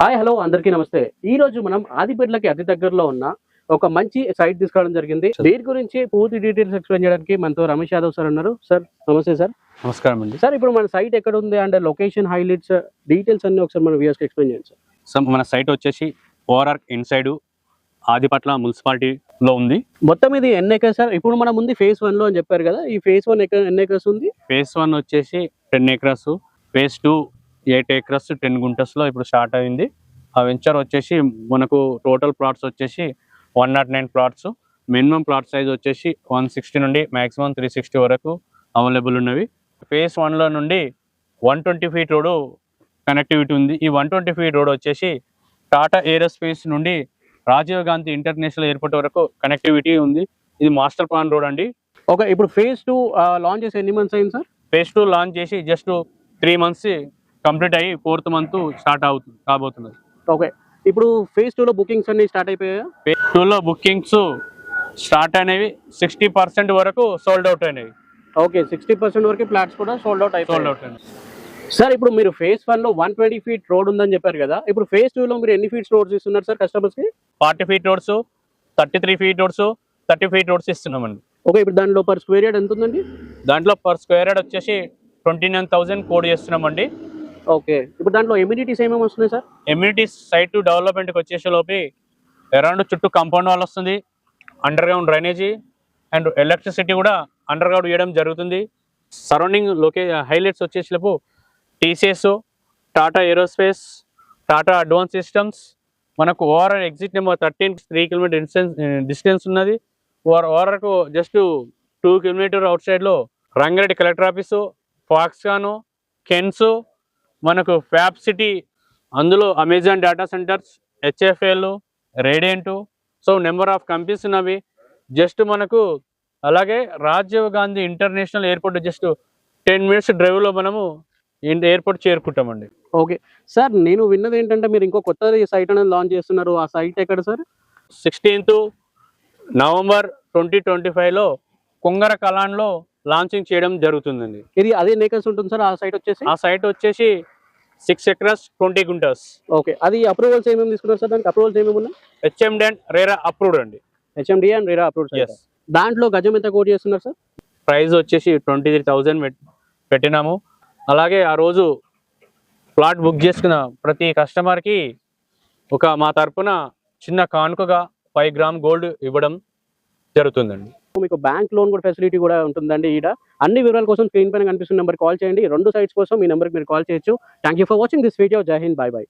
Hi hello అందరికీ నమస్తే. ఈ రోజు మనం ఆదిపేటలకి అతి దగ్గరలో ఉన్న ఒక మంచి సైట్ తీసుకోవడం జరిగింది. దీని గురించి పూర్తి డీటెయిల్స్ ఎక్స్ప్లెయిన్ చేయడానికి మనతో రమేష్ యాదవ్ సార్ ఉన్నారు. సార్ నమస్తే సార్ నమస్కారం అండి. సార్ ఇప్పుడు మన సైట్ ఎక్కడ ఉంది అండ్ లొకేషన్ హైలైట్స్ డీటెయిల్స్ అన్ని ఒకసారి మన వ్యూస్ ఎక్స్ప్లెయిన్ చేయండి సార్ సో మన సైట్ వచ్చేసి ఓఆర్ఆర్ ఇన్సైడ్ ఆదిపట్ల మున్సిపాలిటీలో ఉంది. మొత్తం ఇది ఎన్ని ఎకర్స్ సార్ ఇప్పుడు మనం ఉంది ఫేజ్ వన్లో అని చెప్పారు కదా ఈ ఫేజ్ వన్ ఎన్ని ఎకర్స్ ఉంది? ఫేస్ వన్ వచ్చేసి ten acres phase two eight acres ten గుంటస్లో ఇప్పుడు స్టార్ట్ అయింది. ఆ వెంచర్ వచ్చేసి మనకు టోటల్ ప్లాట్స్ వచ్చేసి one not nine plots minimum plot size వచ్చేసి వన్ సిక్స్టీ నుండి మాక్సిమం త్రీ సిక్స్టీ వరకు అవైలబుల్ ఉన్నవి. ఫేస్ వన్లో నుండి one twenty feet road connectivity ఉంది. ఈ వన్ ట్వంటీ ఫీట్ రోడ్ వచ్చేసి టాటా ఏరోస్పేస్ నుండి రాజీవ్ గాంధీ ఇంటర్నేషనల్ ఎయిర్పోర్ట్ వరకు కనెక్టివిటీ ఉంది. ఇది మాస్టర్ ప్లాన్ రోడ్ అండి. ఓకే ఇప్పుడు ఫేజ్ టూ లాంచ్ చేసి ఎన్ని మంత్స్ అయింది సార్ ఫేజ్ టూ లాంచ్ చేసి జస్ట్ త్రీ మంత్స్ కంప్లీట్ అయ్యి ఫోర్త్ మంత్ స్టార్ట్ అవుతుంది కాబోతున్నది. ఓకే. ఇప్పుడు ఫేజ్ టూ లో బుకింగ్స్ అన్ని స్టార్ట్ అయిపోయాయా? ఫేజ్ టూలో బుకింగ్స్ స్టార్ట్ అయినవి సిక్స్టీ పర్సెంట్ వరకు సోల్డ్ అవుట్ అయినవి. ఓకే సిక్స్టీ పర్సెంట్ వరకు ఫ్లాట్స్ కూడా సోల్డ్ అవుట్ సోల్డ్ అవుట్ అయినవి. సార్ ఇప్పుడు మీరు ఫేజ్ వన్లో వన్ ట్వంటీ ఫీట్ రోడ్ ఉందని చెప్పారు కదా ఇప్పుడు ఫేజ్ టూ లో మీరు ఎన్ని ఫీట్స్ రోడ్స్ ఇస్తున్నారు సార్ కస్టమర్స్కి forty feet roads thirty three feet roads thirty feet roads ఇస్తున్నామండి. ఓకే ఇప్పుడు దానిలో పర్ స్క్వేర్ యార్డ్ ఎంత ఉందండి దాంట్లో పర్ స్క్వేర్ యార్డ్ వచ్చేసి ట్వంటీ నైన్ థౌసండ్ కోడ్ చేస్తున్నామండి. ఓకే. ఇప్పుడు దాంట్లో ఎమ్యూనిటీస్ ఏమేమి వస్తున్నాయి సార్ ఎమ్యూనిటీస్ సైట్ డెవలప్మెంట్కి వచ్చేసే లోపి అరౌండ్ చుట్టూ కాంపౌండ్ వాల్ వస్తుంది under ground drainage and electricity కూడా అండర్ గ్రౌండ్ ఇవ్వడం జరుగుతుంది సరౌండింగ్ లొకే highlights వచ్చేసేపు TCS Tata Aerospace Tata advance systems మనకు ORR exit number thirteen three kilometre distance distance ఉన్నది. ఓఆర్ ఓఆర్ఆర్కు జస్ట్ టూ కిలోమీటర్ అవుట్ సైడ్లో Rangareddy collector office Foxconn Kaynes మనకు fab city అందులో Amazon data centres HFL Radiant so number of companies ఉన్నవి. Just మనకు అలాగే Rajiv Gandhi international airport just ten minutes డ్రైవ్లో మనము ఎయిర్పోర్ట్ చేరుకుంటామండి. ఓకే సార్ నేను విన్నది ఏంటంటే మీరు ఇంకో కొత్త సైట్ అనేది లాంచ్ చేస్తున్నారు. ఆ సైట్ ఎక్కడ sir sixteenth November twenty twenty ఫైవ్లో కుంగర కలాన్లో లాంచింగ్ చేయడం జరుగుతుందండి. ఇది అదే నేకర్స్ ఉంటుంది సార్ ఆ సైట్ వచ్చేసి? ఆ సైట్ వచ్చేసి సిక్స్ ఎకరస్ ట్వంటీ గుంటర్స్ ఓకే. అది అప్రూవల్స్ ఏమేమి తీసుకున్నారు సార్? దానికి అప్రూవల్స్ ఏమేమి ఉన్నాయి? హెచ్ఎం డెంట్ రేరా అప్రూవ్డ్ అండి. హెచ్ఎండి అండ్ రేరా అప్రూవ్ ఎస్ దాంట్లో గజం ఎంత కోట్ చేస్తున్నారు సార్? ప్రైస్ వచ్చేసి ట్వంటీ త్రీ థౌజండ్ పెట్టినాము. అలాగే ఆ రోజు ప్లాట్ బుక్ చేసుకున్న ప్రతి కస్టమర్కి ఒక మా తరపున చిన్న కానుకగా ఫైవ్ గ్రామ్ గోల్డ్ ఇవ్వడం జరుగుతుందండి. మీకు బ్యాంక్ లోన్ కూడా ఫెసిలిటీ కూడా ఉంటుందండి ఈడ. అన్ని వివరాల కోసం స్క్రీన్ పైన కనిపిస్తున్న నెంబర్ కాల్ చేయండి. రెండు సైట్స్ కోసం ఈ నెంబర్కి మీరు కాల్ చేయొచ్చు. Thank you for watching this video జై హింద్ బాయ్ బై